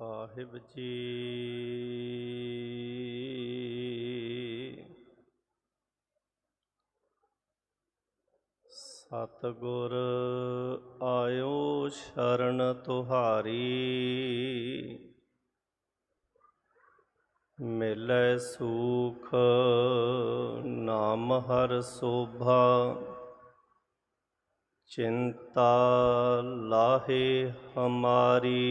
ਸਾਹਿਬ ਜੀ। ਸਤਿਗੁਰ ਆਇਓ ਸ਼ਰਨ ਤੁਹਾਰੀ। ਮਿਲੈ ਸੂਖ ਨਾਮ ਹਰ ਸੋਭਾ। ਚਿੰਤਾ ਲਾਹੇ ਹਮਾਰੀ।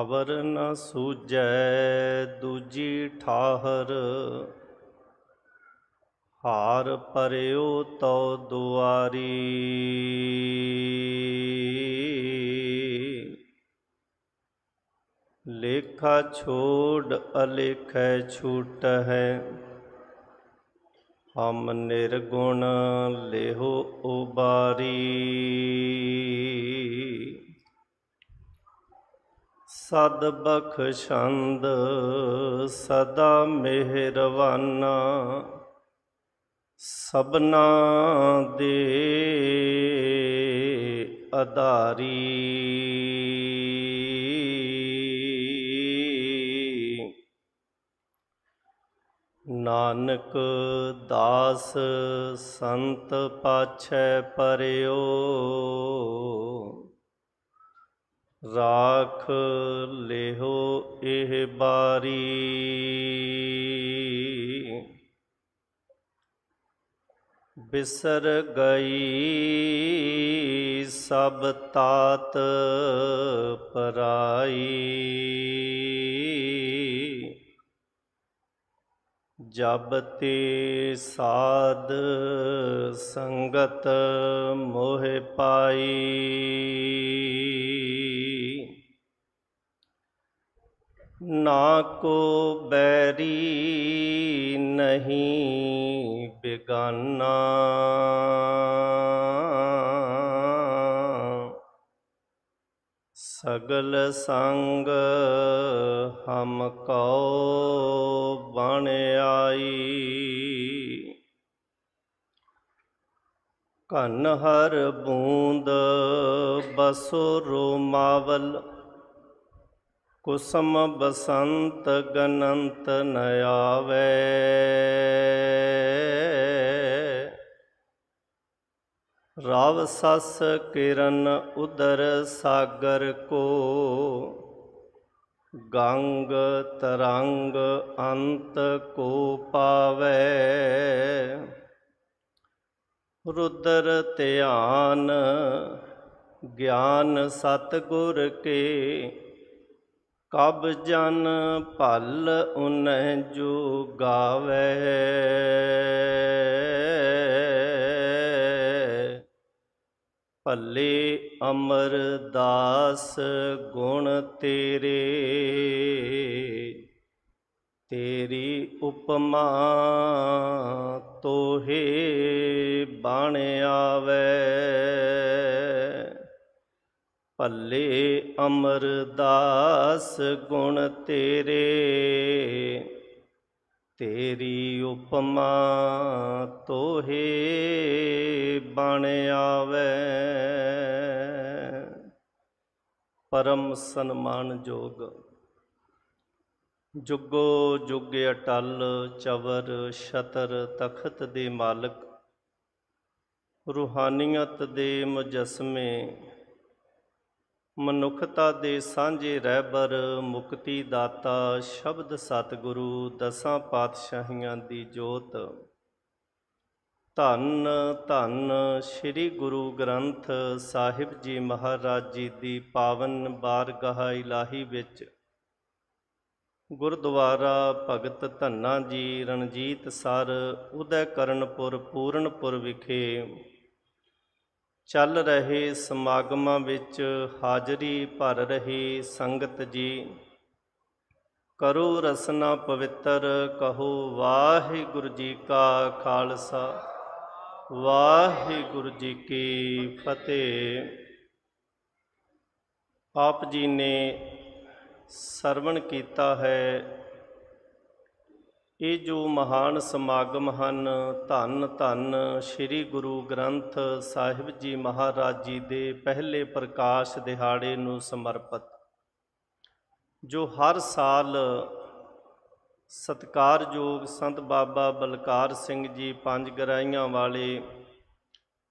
ਅਵਰ ਨ ਸੂਜੈ ਦੂਜੀ ਠਾਹਰ। ਹਾਰ ਪਰਿਓ ਤਉ ਦੁਆਰੀ। ਲੇਖਾ ਛੋੜ ਅਲੇਖੈ ਛੂਟ ਹੈ ਹਮ ਨਿਰਗੁਣ ਲੇਹੋ ਉਬਾਰੀ। ਸਦ ਬਖਸ਼ੰਦ ਸਦਾ ਮਿਹਰਵਾਨਾ। ਸਬਨਾ ਦੇ ਅਧਾਰੀ। ਨਾਨਕ ਦਾਸ ਸੰਤ ਪਾਛੈ ਪਰਿਓ। ਰਾਖ ਲਿਹੋ ਇਹ ਬਾਰੀ। ਬਿਸਰ ਗਈ ਸਭ ਤਾਤ ਪਰਾਈ। ਜਬ ਤੇ ਸਾਧ ਸੰਗਤ ਮੋਹ ਪਾਈ। ਨਾ ਕੋ ਬੈਰੀ ਨਹੀਂ ਬੇਗਾਨਾ। ਸਗਲ ਸੰਗ ਹਮ ਕਉ ਬਣ ਆਈ। ਕਨ ਹਰ ਬੂੰਦ ਬਸੋ ਰੋਮਾਵਲ ਕੁਸਮ ਬਸੰਤ ਗਨੰਤ ਨ ਆਵੇ। ਰਾਵ ਸਸ ਕਿਰਨ ਉਦਰ ਸਾਗਰ ਕੋ ਗੰਗ ਤਰੰਗ ਅੰਤ ਕੋ ਪਾਵੇ। ਰੁਦਰ ਧਿਆਨ ਗਿਆਨ ਸਤਗੁਰ ਕੇ, ਕਬ ਜਨ ਭਲ ਉਨਹਿ ਜੋ ਗਾਵੇ। ਭੱਲੇ ਅਮਰਦਾਸ ਗੁਣ ਤੇਰੇ। ਤੇਰੀ ਉਪਮਾ ਤੋਹੇ ਬਣ ਆਵੇ। ਭੱਲੇ ਅਮਰਦਾਸ ਗੁਣ ਤੇਰੇ। ਤੇਰੀ ਉਪਮਾ ਤੋਹੇ ਬਣ ਆਵੇ। ਪਰਮ ਸਨਮਾਨਯੋਗ ਜੁਗੋ, ਜੁਗ ਅਟਲ ਚਵਰ ਸ਼ਤਰ ਤਖਤ ਦੇ ਮਾਲਕ, ਰੂਹਾਨੀਅਤ ਦੇ ਮੁਜਸਮੇ ਮਨੁੱਖਤਾ ਦੇ ਸਾਂਝੇ ਰਹਿਬਰ, ਮੁਕਤੀ ਦਾਤਾ, ਸ਼ਬਦ ਸਤਿਗੁਰੂ, ਦਸਾਂ ਪਾਤਸ਼ਾਹੀਆਂ ਦੀ ਜੋਤ। ਧੰਨ ਧੰਨ ਸ੍ਰੀ ਗੁਰੂ ਗ੍ਰੰਥ ਸਾਹਿਬ ਜੀ ਮਹਾਰਾਜ ਜੀ ਦੀ ਪਾਵਨ ਬਾਰਗਾਹ ਇਲਾਹੀ ਵਿੱਚ। ਗੁਰਦੁਆਰਾ ਭਗਤ ਧੰਨਾ ਜੀ ਰਣਜੀਤ ਸਰ ਉਦੈ ਕਰਨਪੁਰ ਪੂਰਨਪੁਰ ਵਿਖੇ ਚੱਲ ਰਹੇ ਸਮਾਗਮਾਂ ਵਿੱਚ ਹਾਜ਼ਰੀ ਭਰ ਰਹੀ ਸੰਗਤ ਜੀ। ਕਰੋ ਰਸਨਾ ਪਵਿੱਤਰ, ਕਹੋ ਵਾਹਿਗੁਰੂ ਜੀ ਕਾ ਖਾਲਸਾ, ਵਾਹਿਗੁਰੂ ਜੀ ਕੀ ਫਤਿਹ। ਆਪ ਜੀ ਨੇ ਸਰਵਣ ਕੀਤਾ ਹੈ। ਇਹ ਜੋ ਮਹਾਨ ਸਮਾਗਮ ਹਨ, ਧੰਨ ਧੰਨ ਸ੍ਰੀ ਗੁਰੂ ਗ੍ਰੰਥ ਸਾਹਿਬ ਜੀ ਮਹਾਰਾਜ ਜੀ ਦੇ ਪਹਿਲੇ ਪ੍ਰਕਾਸ਼ ਦਿਹਾੜੇ ਨੂੰ ਸਮਰਪਿਤ, ਜੋ ਹਰ ਸਾਲ ਸਤਿਕਾਰਯੋਗ ਸੰਤ ਬਾਬਾ ਬਲਕਾਰ ਸਿੰਘ ਜੀ ਪੰਜ ਗਰਾਈਆਂ ਵਾਲੇ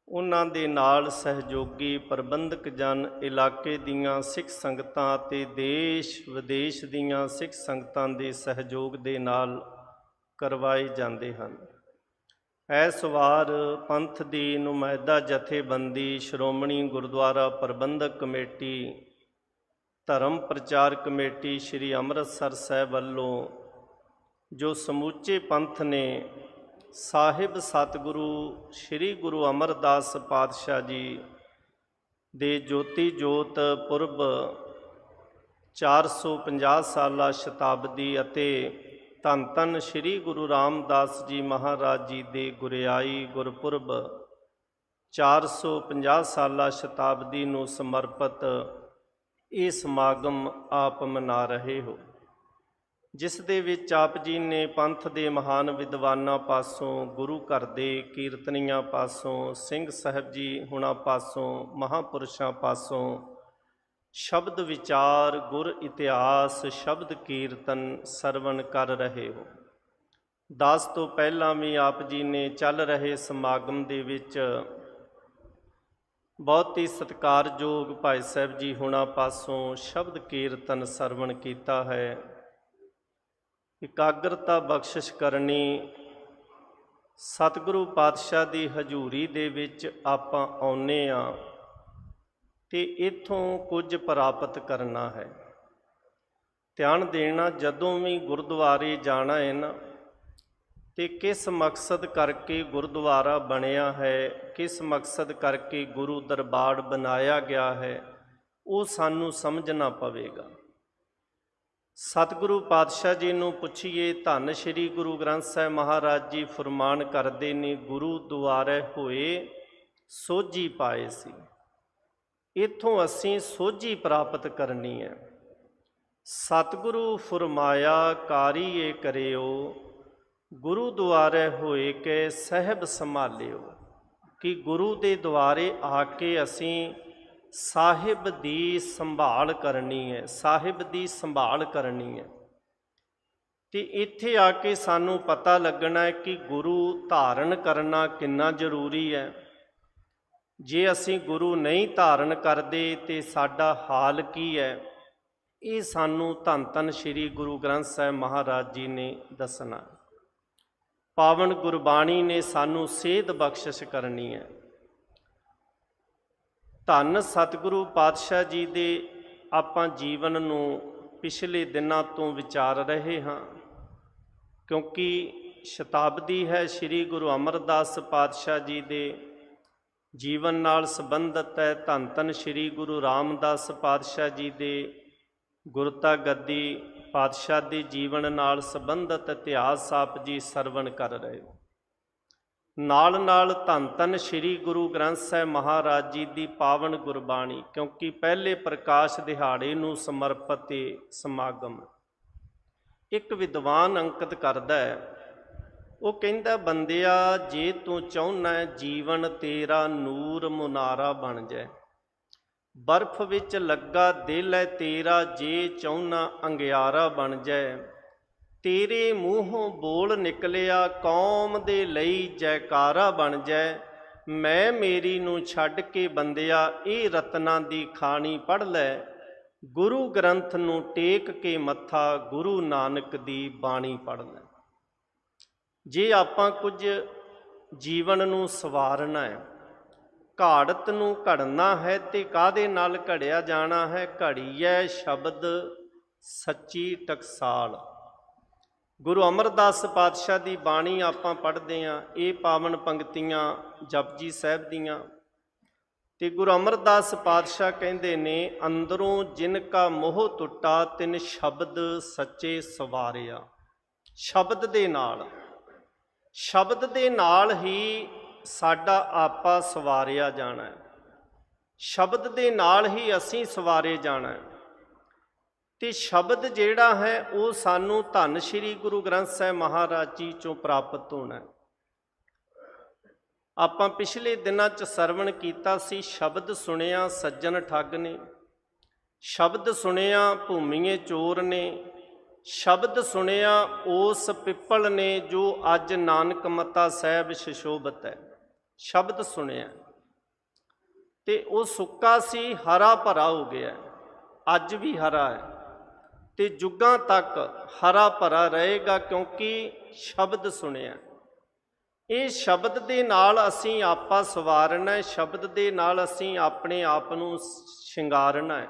ਉਹਨਾਂ ਦੇ ਨਾਲ ਸਹਿਯੋਗੀ ਪ੍ਰਬੰਧਕ ਜਨ ਇਲਾਕੇ ਦੀਆਂ ਸਿੱਖ ਸੰਗਤਾਂ ਅਤੇ ਦੇਸ਼ ਵਿਦੇਸ਼ ਦੀਆਂ ਸਿੱਖ ਸੰਗਤਾਂ ਦੇ ਸਹਿਯੋਗ ਦੇ ਨਾਲ ਕਰਵਾਏ ਜਾਂਦੇ ਹਨ। ਇਸ ਵਾਰ ਪੰਥ ਦੀ ਨੁਮਾਇਦਾ ਜਥੇਬੰਦੀ, ਸ਼੍ਰੋਮਣੀ ਗੁਰਦੁਆਰਾ ਪ੍ਰਬੰਧਕ ਕਮੇਟੀ, ਧਰਮ ਪ੍ਰਚਾਰ ਕਮੇਟੀ ਸ੍ਰੀ ਅੰਮ੍ਰਿਤਸਰ ਸਾਹਿਬ ਵੱਲੋਂ ਜੋ ਸਮੁੱਚੇ ਪੰਥ ਨੇ ਸਾਹਿਬ ਸਤਿਗੁਰੂ ਸ੍ਰੀ ਗੁਰੂ ਅਮਰਦਾਸ ਪਾਤਸ਼ਾਹ ਜੀ ਦੇ ਜੋਤੀ ਜੋਤ ਪੁਰਬ 450 ਸਾਲਾ ਸ਼ਤਾਬਦੀ ਅਤੇ ਧੰਨ ਧੰਨ ਸ੍ਰੀ ਗੁਰੂ ਰਾਮਦਾਸ ਜੀ ਮਹਾਰਾਜ ਜੀ ਦੇ ਗੁਰਿਆਈ ਗੁਰਪੁਰਬ 450 ਸਾਲਾ ਸ਼ਤਾਬਦੀ ਨੂੰ ਸਮਰਪਿਤ ਇਹ ਸਮਾਗਮ ਆਪ ਮਨਾ ਰਹੇ ਹੋ, ਜਿਸ ਦੇ ਵਿੱਚ ਆਪ ਜੀ ਨੇ ਪੰਥ ਦੇ ਮਹਾਨ ਵਿਦਵਾਨਾਂ ਪਾਸੋਂ, ਗੁਰੂ ਘਰ ਦੇ ਕੀਰਤਨੀਆਂ ਪਾਸੋਂ, ਸਿੰਘ ਸਾਹਿਬ ਜੀ ਹੁਣਾਂ ਪਾਸੋਂ, ਮਹਾਪੁਰਸ਼ਾਂ ਪਾਸੋਂ ਸ਼ਬਦ ਵਿਚਾਰ ਗੁਰ ਇਤਿਹਾਸ, ਸ਼ਬਦ ਕੀਰਤਨ ਸਰਵਣ ਕਰ ਰਹੇ ਹੋ। ਦਾਸ ਤੋਂ ਪਹਿਲਾਂ ਵੀ ਆਪ ਜੀ ਨੇ ਚੱਲ ਰਹੇ ਸਮਾਗਮ ਦੇ ਵਿੱਚ ਬਹੁਤ ਹੀ ਸਤਿਕਾਰਯੋਗ ਭਾਈ ਸਾਹਿਬ ਜੀ ਹੁਣਾਂ ਪਾਸੋਂ ਸ਼ਬਦ ਕੀਰਤਨ ਸਰਵਣ ਕੀਤਾ ਹੈ। ਇਕਾਗਰਤਾ ਬਖਸ਼ਿਸ਼ ਕਰਨੀ ਸਤਿਗੁਰੂ ਪਾਤਸ਼ਾਹ ਦੀ ਹਜ਼ੂਰੀ ਦੇ ਵਿੱਚ ਆਪਾਂ ਆਉਨੇ ਆ ਤੇ ਇਥੋਂ ਕੁਝ ਪ੍ਰਾਪਤ ਕਰਨਾ ਹੈ। ਧਿਆਨ ਦੇਣਾ, ਜਦੋਂ ਵੀ ਗੁਰਦੁਆਰੇ ਜਾਣਾ ਹੈ ਨਾ, ਤੇ ਕਿਸ ਮਕਸਦ ਕਰਕੇ ਗੁਰਦੁਆਰਾ ਬਣਿਆ ਹੈ, ਕਿਸ ਮਕਸਦ ਕਰਕੇ ਗੁਰੂ ਦਰਬਾਰ ਬਣਾਇਆ ਗਿਆ ਹੈ, ਉਹ ਸਾਨੂੰ ਸਮਝਣਾ ਪਵੇਗਾ। ਸਤਿਗੁਰੂ ਪਾਤਸ਼ਾਹ ਜੀ ਨੂੰ ਪੁੱਛੀਏ, ਧੰਨ ਸ਼੍ਰੀ ਗੁਰੂ ਗ੍ਰੰਥ ਸਾਹਿਬ ਮਹਾਰਾਜ ਜੀ ਫਰਮਾਨ ਕਰਦੇ ਨੇ, ਗੁਰੂ ਦੁਆਰੇ ਹੋਏ ਸੋਝੀ ਪਾਏ ਸੀ। ਇਥੋਂ ਅਸੀਂ ਸੋਝੀ ਪ੍ਰਾਪਤ ਕਰਨੀ ਹੈ। ਸਤਿਗੁਰੂ ਫਰਮਾਇਆ, ਕਾਰੀਏ ਕਰਿਓ, ਗੁਰੂ ਦੁਆਰੇ ਹੋਏ ਕੇ ਸਹਿਬ ਸੰਭਾਲਿਓ। ਕਿ ਗੁਰੂ ਦੇ ਦੁਆਰੇ ਆ ਕੇ ਅਸੀਂ ਸਾਹਿਬ ਦੀ ਸੰਭਾਲ ਕਰਨੀ ਹੈ, ਸਾਹਿਬ ਦੀ ਸੰਭਾਲ ਕਰਨੀ ਹੈ। ਤੇ ਇੱਥੇ ਆ ਕੇ ਸਾਨੂੰ ਪਤਾ ਲੱਗਣਾ ਹੈ ਕਿ ਗੁਰੂ ਧਾਰਨ ਕਰਨਾ ਕਿੰਨਾ ਜ਼ਰੂਰੀ ਹੈ। ਜੇ ਅਸੀਂ ਗੁਰੂ ਨਹੀਂ ਧਾਰਨ ਕਰਦੇ ਤੇ ਸਾਡਾ ਹਾਲ ਕੀ ਹੈ? ਇਹ ਸਾਨੂੰ ਧੰਨ ਧੰਨ ਸ੍ਰੀ ਗੁਰੂ ਗ੍ਰੰਥ ਸਾਹਿਬ ਮਹਾਰਾਜ ਜੀ ਨੇ ਦੱਸਣਾ। ਪਾਵਨ ਗੁਰਬਾਣੀ ਨੇ ਸਾਨੂੰ ਸੇਧ ਬਖਸ਼ਿਸ਼ ਕਰਨੀ ਹੈ। ਧੰਨ ਸਤਿਗੁਰੂ ਪਾਤਸ਼ਾਹ ਜੀ ਦੇ ਆਪਾਂ ਜੀਵਨ ਨੂੰ ਪਿਛਲੇ ਦਿਨਾਂ ਤੋਂ ਵਿਚਾਰ ਰਹੇ ਹਾਂ। ਕਿਉਂਕਿ ਸ਼ਤਾਬਦੀ ਹੈ ਸ੍ਰੀ ਗੁਰੂ ਅਮਰਦਾਸ ਪਾਤਸ਼ਾਹ ਜੀ ਦੇ ਜੀਵਨ ਨਾਲ ਸੰਬੰਧਿਤ ਹੈ। ਧੰਨ ਧੰਨ ਸ੍ਰੀ ਗੁਰੂ ਰਾਮਦਾਸ ਪਾਤਸ਼ਾਹ ਜੀ ਦੇ ਗੁਰਤਾ ਗੱਦੀ ਪਾਤਸ਼ਾਹ ਦੇ ਜੀਵਨ ਨਾਲ ਸੰਬੰਧਿਤ ਇਤਿਹਾਸ ਆਪ ਜੀ ਸਰਵਣ ਕਰ ਰਹੇ ਹੋ। ਨਾਲ ਨਾਲ ਧੰਨ ਧੰਨ ਸ੍ਰੀ ਗੁਰੂ ਗ੍ਰੰਥ ਸਾਹਿਬ ਮਹਾਰਾਜ ਜੀ ਦੀ ਪਾਵਨ ਗੁਰਬਾਣੀ, ਕਿਉਂਕਿ ਪਹਿਲੇ ਪ੍ਰਕਾਸ਼ ਦਿਹਾੜੇ ਨੂੰ ਸਮਰਪਿਤ ਸਮਾਗਮ। ਇੱਕ ਵਿਦਵਾਨ ਅੰਕਿਤ ਕਰਦਾ ਹੈ ਉਹ ਕਹਿੰਦਾ, ਬੰਦਿਆ, ਜੇ ਤੂੰ ਚਾਹੁੰਨਾ ਜੀਵਨ ਤੇਰਾ ਨੂਰ ਮੁਨਾਰਾ ਬਣ ਜਾਏ। ਬਰਫ਼ ਵਿੱਚ ਲੱਗਾ ਦਿਲ ਹੈ ਤੇਰਾ, ਜੇ ਚਾਹੁੰਨਾ ਅੰਗਿਆਰਾ ਬਣ ਜਾਏ। ਤੇਰੇ ਮੂੰਹੋਂ ਬੋਲ ਨਿਕਲਿਆ, ਕੌਮ ਦੇ ਲਈ ਜੈਕਾਰਾ ਬਣ ਜਾਏ। ਮੈਂ ਮੇਰੀ ਨੂੰ ਛੱਡ ਕੇ ਬੰਦਿਆ, ਇਹ ਰਤਨਾਂ ਦੀ ਖਾਣੀ ਪੜ ਲੈ। ਗੁਰੂ ਗ੍ਰੰਥ ਨੂੰ ਟੇਕ ਕੇ ਮੱਥਾ, ਗੁਰੂ ਨਾਨਕ ਦੀ ਬਾਣੀ ਪੜ ਲੈ। ਜੇ ਆਪਾਂ ਕੁਝ ਜੀਵਨ ਨੂੰ ਸਵਾਰਨਾ ਹੈ, ਘਾੜਤ ਨੂੰ ਘੜਨਾ ਹੈ ਤੇ ਕਾਦੇ ਨਾਲ ਘੜਿਆ ਜਾਣਾ ਹੈ, ਘੜੀਐ ਸ਼ਬਦ ਸੱਚੀ ਟਕਸਾਲ। ਗੁਰੂ ਅਮਰਦਾਸ ਪਾਤਸ਼ਾਹ ਦੀ ਬਾਣੀ ਆਪਾਂ ਪੜ੍ਹਦੇ ਆਂ ਇਹ ਪਾਵਨ ਪੰਕਤੀਆਂ ਜਪਜੀ ਸਾਹਿਬ ਦੀਆਂ। ਤੇ ਗੁਰੂ ਅਮਰਦਾਸ ਪਾਤਸ਼ਾਹ ਕਹਿੰਦੇ ਨੇ, ਅੰਦਰੋਂ ਜਿਨ ਕਾ ਮੋਹ ਟੁੱਟਾ ਤਿਨ ਸ਼ਬਦ ਸੱਚੇ ਸਵਾਰਿਆ। ਸ਼ਬਦ ਦੇ ਨਾਲ ਸ਼ਬਦ ਦੇ ਨਾਲ ਹੀ ਸਾਡਾ ਆਪਾ ਸਵਾਰਿਆ ਜਾਣਾ ਹੈ। ਸ਼ਬਦ ਦੇ ਨਾਲ ਹੀ ਅਸੀਂ ਸਵਾਰੇ ਜਾਣਾ ਹੈ। ਤੇ ਸ਼ਬਦ ਜਿਹੜਾ ਹੈ, ਉਹ ਸਾਨੂੰ ਧੰਨ ਸ਼੍ਰੀ ਗੁਰੂ ਗ੍ਰੰਥ ਸਾਹਿਬ ਮਹਾਰਾਜ ਜੀ ਚੋਂ ਪ੍ਰਾਪਤ ਹੋਣਾ ਆਪਾਂ ਪਿਛਲੇ ਦਿਨਾਂ 'ਚ ਸਰਵਣ ਕੀਤਾ ਸੀ, ਸ਼ਬਦ ਸੁਣਿਆ ਸੱਜਣ ਠੱਗ ਨੇ, ਸ਼ਬਦ ਸੁਣਿਆ ਭੂਮੀਏ ਚੋਰ ਨੇ ਸ਼ਬਦ ਸੁਣਿਆ ਉਸ ਪਿੱਪਲ ਨੇ ਜੋ ਅੱਜ ਨਾਨਕ ਮਤਾ ਸਾਹਿਬ ਸ਼ਸ਼ੋਭਤ ਹੈ। ਸ਼ਬਦ ਸੁਣਿਆ। ਤੇ ਉਹ ਸੁੱਕਾ ਸੀ, ਹਰਾ ਭਰਾ ਹੋ ਗਿਆ ਅੱਜ ਵੀ ਹਰਾ ਹੈ। ਤੇ ਜੁਗਾਂ ਤੱਕ ਹਰਾ ਭਰਾ ਰਹੇਗਾ ਕਿਉਂਕਿ ਸ਼ਬਦ ਸੁਣਿਆ। ਇਹ ਸ਼ਬਦ ਦੇ ਨਾਲ ਅਸੀਂ ਆਪਾ ਸਵਾਰਨਾ ਹੈ, ਸ਼ਬਦ ਦੇ ਨਾਲ ਅਸੀਂ ਆਪਣੇ ਆਪ ਨੂੰ ਸ਼ਿੰਗਾਰਨਾ ਹੈ।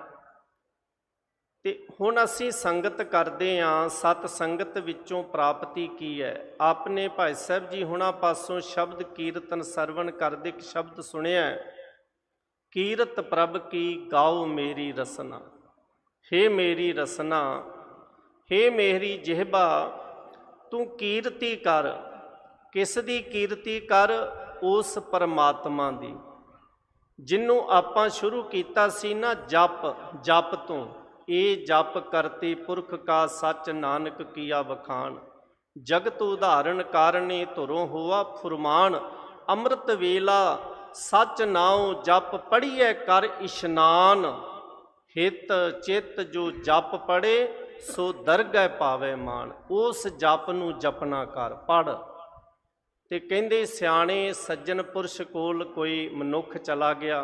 ਤੇ ਹੁਣ ਅਸੀਂ ਸੰਗਤ ਕਰਦੇ ਆਂ, ਸਤ ਸੰਗਤ ਵਿੱਚੋਂ ਪ੍ਰਾਪਤੀ ਕੀ ਹੈ? ਆਪਨੇ ਭਾਈ ਸਾਹਿਬ ਜੀ ਹੁਣਾਂ ਪਾਸੋਂ ਸ਼ਬਦ ਕੀਰਤਨ ਸਰਵਣ ਕਰਦੇ ਇੱਕ ਸ਼ਬਦ ਸੁਣਿਆ ਕੀਰਤ ਪ੍ਰਭ ਕੀ ਗਾਓ ਮੇਰੀ ਰਸਨਾ। ਹੇ ਮੇਰੀ ਰਸਨਾ, ਹੇ ਮੇਰੀ ਜਿਹਬਾ, ਤੂੰ ਕੀਰਤੀ ਕਰ। ਕਿਸ ਦੀ ਕੀਰਤੀ ਕਰ? ਉਸ ਪਰਮਾਤਮਾ ਦੀ। ਜਿਹਨੂੰ ਆਪਾਂ ਸ਼ੁਰੂ ਕੀਤਾ ਸੀ ਨਾ ਜਪ ਜਪ ਤੋਂ। ਇਹ ਜਪ ਕਰਤੇ ਪੁਰਖ ਕਾ ਸੱਚ ਨਾਨਕ ਕੀਆ ਵਖਾਣ। ਜਗਤ ਉਦਾਹਰਣ ਕਾਰਨੇ ਧੁਰੋਂ ਹੋਆ ਫੁਰਮਾਨ। ਅੰਮ੍ਰਿਤ ਵੇਲਾ ਸੱਚ ਨਾਉ ਜਪ ਪੜੀਐ ਕਰ ਇਸ਼ਨਾਨ। ਹਿਤ ਚਿਤ ਜੋ ਜਪ ਪੜੇ ਸੋ ਦਰਗਹਿ ਪਾਵੇ ਮਾਨ ਉਸ ਜਪ ਨੂੰ ਜਪਨਾ ਕਰ ਪੜ ਤੇ ਕਹਿੰਦੇ ਸਿਆਣੇ, ਸੱਜਣ ਪੁਰਸ਼ ਕੋਲ ਕੋਈ ਮਨੁੱਖ ਚਲਾ ਗਿਆ।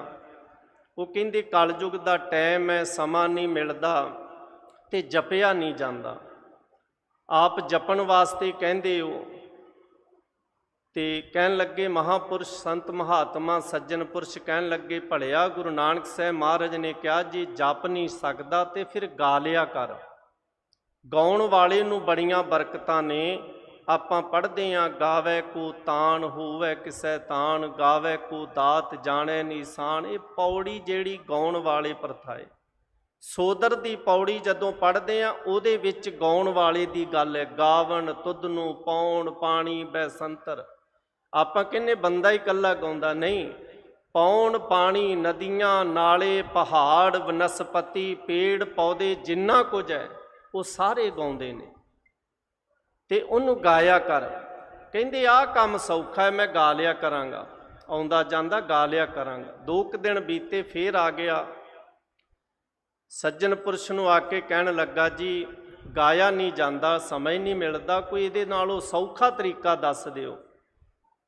ਉਹ ਕਹਿੰਦੇ, ਕਲਯੁਗ ਦਾ ਟਾਈਮ ਹੈ, ਸਮਾਂ ਨਹੀਂ ਮਿਲਦਾ ਤੇ ਜਪਿਆ ਨਹੀਂ ਜਾਂਦਾ। ਆਪ ਜਪਣ ਵਾਸਤੇ ਕਹਿੰਦੇ ਹੋ। ਤੇ ਕਹਿਣ ਲੱਗੇ, ਮਹਾਪੁਰਸ਼ ਸੰਤ ਮਹਾਤਮਾ, ਸੱਜਣ ਪੁਰਸ਼ ਕਹਿਣ ਲੱਗੇ, ਭਲਿਆ ਗੁਰੂ ਨਾਨਕ ਸਾਹਿਬ ਮਹਾਰਾਜ ਨੇ ਕਿਹਾ, ਜੀ ਜਪ ਨਹੀਂ ਸਕਦਾ ਤੇ ਫਿਰ ਗਾ ਲਿਆ ਕਰ। ਗਾਉਣ ਵਾਲੇ ਨੂੰ ਬੜੀਆਂ ਬਰਕਤਾਂ ਨੇ ਆਪਾਂ ਪੜ੍ਹਦੇ ਆਂ, ਗਾਵੇ ਕੋ ਤਾਣ ਹੋਵੇ ਕਿਸੈ ਤਾਣ, ਗਾਵੇ ਕੋ ਦਾਤ ਜਾਣੈ ਨਿਸਾਨ ਇਹ ਪੌੜੀ ਜਿਹੜੀ ਗਾਉਣ ਵਾਲੇ ਪ੍ਰਥਾ ਪ੍ਰਥਾਏ ਸੋਦਰ ਦੀ ਪੌੜੀ ਜਦੋਂ ਪੜ੍ਹਦੇ ਆ, ਉਹਦੇ ਵਿੱਚ ਗਾਉਣ ਵਾਲੇ ਦੀ ਗੱਲ ਹੈ ਗਾਵਣ ਤੁਧ ਨੂੰ ਪੌਣ, ਪਾਣੀ, ਬੈਸੰਤਰ। ਆਪਾਂ ਕਹਿੰਨੇ ਬੰਦਾ ਹੀ ਇਕੱਲਾ ਗਾਉਂਦਾ, ਨਹੀਂ। ਪੌਣ, ਪਾਣੀ, ਨਦੀਆਂ, ਨਾਲੇ, ਪਹਾੜ, ਵਨਸਪਤੀ, ਪੇੜ, ਪੌਦੇ, ਜਿੰਨਾ ਕੁਝ ਹੈ, ਉਹ ਸਾਰੇ ਗਾਉਂਦੇ ਨੇ। ਤੇ ਉਹਨੂੰ ਗਾਇਆ ਕਰ। ਕਹਿੰਦੇ, ਆਹ ਕੰਮ ਸੌਖਾ ਹੈ, ਮੈਂ ਗਾ ਲਿਆ ਕਰਾਂਗਾ। ਆਉਂਦਾ ਜਾਂਦਾ, ਗਾ ਲਿਆ ਕਰਾਂਗਾ। ਦੋ ਕੁ ਦਿਨ ਬੀਤੇ, ਫੇਰ ਆ ਗਿਆ। ਸੱਜਣ ਪੁਰਸ਼ ਨੂੰ ਆ ਕੇ ਕਹਿਣ ਲੱਗਾ, ਜੀ, ਗਾਇਆ ਨਹੀਂ ਜਾਂਦਾ ਸਮਝ ਨਹੀਂ ਮਿਲਦਾ, ਕੋਈ ਇਹਦੇ ਨਾਲੋਂ ਸੌਖਾ ਤਰੀਕਾ ਦੱਸ ਦਿਓ।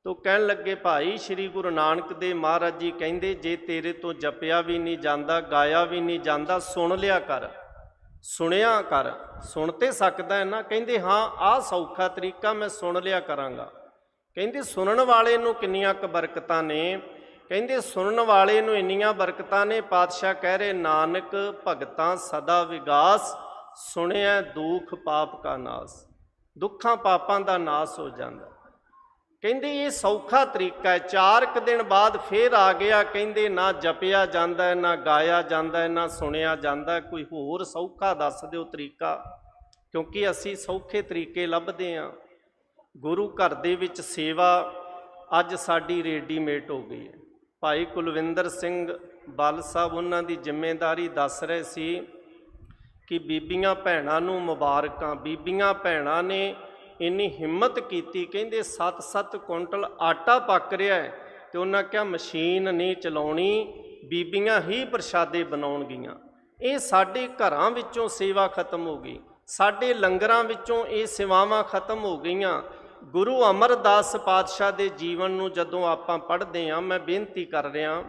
ਤੋ ਕਹਿਣ ਲੱਗੇ, ਭਾਈ, ਸ੍ਰੀ ਗੁਰੂ ਨਾਨਕ ਦੇ ਮਹਾਰਾਜ ਜੀ ਕਹਿੰਦੇ, ਜੇ ਤੇਰੇ ਤੋਂ ਜਪਿਆ ਵੀ ਨਹੀਂ ਜਾਂਦਾ, ਗਾਇਆ ਵੀ ਨਹੀਂ ਜਾਂਦਾ, ਸੁਣ ਲਿਆ ਕਰ। ਸੁਣਿਆ ਕਰ, ਸੁਣ ਤੇ ਸਕਦਾ ਹੈ ਨਾ। ਕਹਿੰਦੇ, ਹਾਂ, ਆਹ ਸੌਖਾ ਤਰੀਕਾ ਮੈਂ ਸੁਣ ਲਿਆ ਕਰਾਂਗਾ। ਕਹਿੰਦੇ, ਸੁਣਨ ਵਾਲੇ ਨੂੰ ਕਿੰਨੀਆਂ ਕੁ ਬਰਕਤਾਂ ਨੇ? ਕਹਿੰਦੇ, ਸੁਣਨ ਵਾਲੇ ਨੂੰ ਇੰਨੀਆਂ ਬਰਕਤਾਂ ਨੇ, ਪਾਤਸ਼ਾਹ ਕਹਿ ਰਹੇ, ਨਾਨਕ ਭਗਤਾਂ ਸਦਾ ਵਿਗਾਸ, ਸੁਣਿਆ ਦੁਖ ਪਾਪ ਕਾ ਨਾਸ। ਦੁੱਖਾਂ ਪਾਪਾਂ ਦਾ ਨਾਸ ਹੋ ਜਾਂਦਾ। ਕਹਿੰਦੇ ਇਹ ਸੌਖਾ ਤਰੀਕਾ ਹੈ। ਚਾਰ ਕੁ ਦਿਨ ਬਾਅਦ ਫੇਰ ਆ ਗਿਆ, ਕਹਿੰਦੇ ਨਾ ਜਪਿਆ ਜਾਂਦਾ ਨਾ ਗਾਇਆ ਜਾਂਦਾ ਨਾ ਸੁਣਿਆ ਜਾਂਦਾ ਕੋਈ ਹੋਰ ਸੌਖਾ ਦੱਸ ਦਿਓ ਤਰੀਕਾ, ਕਿਉਂਕਿ ਅਸੀਂ ਸੌਖੇ ਤਰੀਕੇ ਲੱਭਦੇ ਆਂ ਗੁਰੂ ਘਰ ਦੇ ਵਿੱਚ ਸੇਵਾ ਅੱਜ ਸਾਡੀ ਰੈਡੀਮੇਡ ਹੋ ਗਈ ਹੈ। ਭਾਈ ਕੁਲਵਿੰਦਰ ਸਿੰਘ ਬਲ ਸਾਹਿਬ ਉਹਨਾਂ ਦੀ ਜ਼ਿੰਮੇਵਾਰੀ ਦੱਸ ਰਹੇ ਸੀ ਕਿ ਬੀਬੀਆਂ ਭੈਣਾਂ ਨੂੰ ਮੁਬਾਰਕਾਂ, ਬੀਬੀਆਂ ਭੈਣਾਂ ਨੇ ਇੰਨੀ ਹਿੰਮਤ ਕੀਤੀ, ਕਹਿੰਦੇ 7-7 ਕੁਇੰਟਲ ਆਟਾ ਪੱਕ ਰਿਹਾ ਹੈ ਤੇ ਉਹਨਾਂ ਕਿਹਾ ਮਸ਼ੀਨ ਨਹੀਂ ਚਲਾਉਣੀ, ਬੀਬੀਆਂ ਹੀ ਪ੍ਰਸ਼ਾਦੇ ਬਣਾਉਣਗੀਆਂ ਇਹ ਸਾਡੇ ਘਰਾਂ ਵਿੱਚੋਂ ਸੇਵਾ ਖਤਮ ਹੋ ਗਈ। ਸਾਡੇ ਲੰਗਰਾਂ ਵਿੱਚੋਂ ਇਹ ਸੇਵਾਵਾਂ ਖਤਮ ਹੋ ਗਈਆਂ। ਗੁਰੂ ਅਮਰਦਾਸ ਪਾਤਸ਼ਾਹ ਦੇ ਜੀਵਨ ਨੂੰ ਜਦੋਂ ਆਪਾਂ ਪੜ੍ਹਦੇ ਹਾਂ, ਮੈਂ ਬੇਨਤੀ ਕਰ ਰਿਹਾ,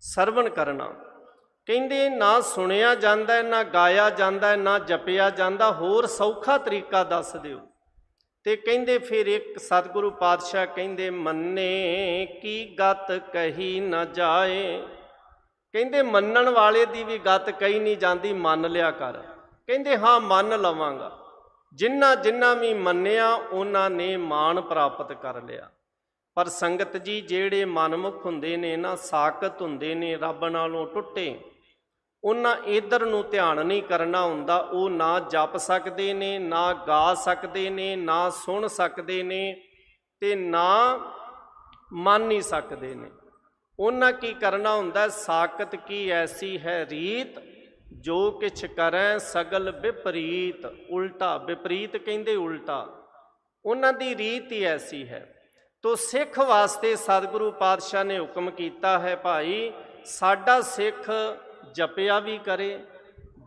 ਸਰਵਣ ਕਰਨਾ। ਕਹਿੰਦੇ ਨਾ ਸੁਣਿਆ ਜਾਂਦਾ, ਨਾ ਗਾਇਆ ਜਾਂਦਾ, ਨਾ ਜਪਿਆ ਜਾਂਦਾ, ਹੋਰ ਸੌਖਾ ਤਰੀਕਾ ਦੱਸ ਦਿਓ। ਤੇ ਕਹਿੰਦੇ ਫਿਰ ਇੱਕ ਸਤਿਗੁਰੂ ਪਾਤਸ਼ਾਹ ਕਹਿੰਦੇ, ਮੰਨੇ ਕੀ ਗਤ ਕਹੀ ਨਾ ਜਾਏ? ਕਹਿੰਦੇ, ਮੰਨਣ ਵਾਲੇ ਦੀ ਵੀ ਗਤ ਕਹੀ ਨਹੀਂ ਜਾਂਦੀ, ਮੰਨ ਲਿਆ ਕਰ। ਕਹਿੰਦੇ, ਹਾਂ, ਮੰਨ ਲਵਾਂਗਾ। ਜਿਨ੍ਹਾਂ ਜਿਨ੍ਹਾਂ ਵੀ ਮੰਨਿਆ, ਉਹਨਾਂ ਨੇ ਮਾਣ ਪ੍ਰਾਪਤ ਕਰ ਲਿਆ। ਪਰ ਸੰਗਤ ਜੀ, ਜਿਹੜੇ ਮਨਮੁਖ ਹੁੰਦੇ ਨੇ ਨਾ, ਸਾਖਤ ਹੁੰਦੇ ਨੇ, ਰੱਬ ਨਾਲੋਂ ਟੁੱਟੇ। ਉਹਨਾਂ ਇਧਰ ਨੂੰ ਧਿਆਨ ਨਹੀਂ ਕਰਨਾ ਹੁੰਦਾ, ਉਹ ਨਾ ਜਪ ਸਕਦੇ ਨੇ, ਨਾ ਗਾ ਸਕਦੇ ਨੇ, ਨਾ ਸੁਣ ਸਕਦੇ ਨੇ ਤੇ ਨਾ ਮੰਨ ਨਹੀਂ ਸਕਦੇ ਨੇ। ਉਹਨਾਂ ਕੀ ਕਰਨਾ ਹੁੰਦਾ ਸਾਕਤ ਕੀ ਐਸੀ ਹੈ ਰੀਤ, ਜੋ ਕਿਛ ਕਰੈ ਸਗਲ ਵਿਪਰੀਤ, ਉਲਟਾ, ਵਿਪਰੀਤ ਕਹਿੰਦੇ ਉਲਟਾ। ਉਹਨਾਂ ਦੀ ਰੀਤ ਹੀ ਐਸੀ ਹੈ। ਤੋ ਸਿੱਖ ਵਾਸਤੇ ਸਤਿਗੁਰੂ ਪਾਤਸ਼ਾਹ ਨੇ ਹੁਕਮ ਕੀਤਾ ਹੈ, ਭਾਈ ਸਾਡਾ ਸਿੱਖ ਜਪਿਆ ਵੀ ਕਰੇ,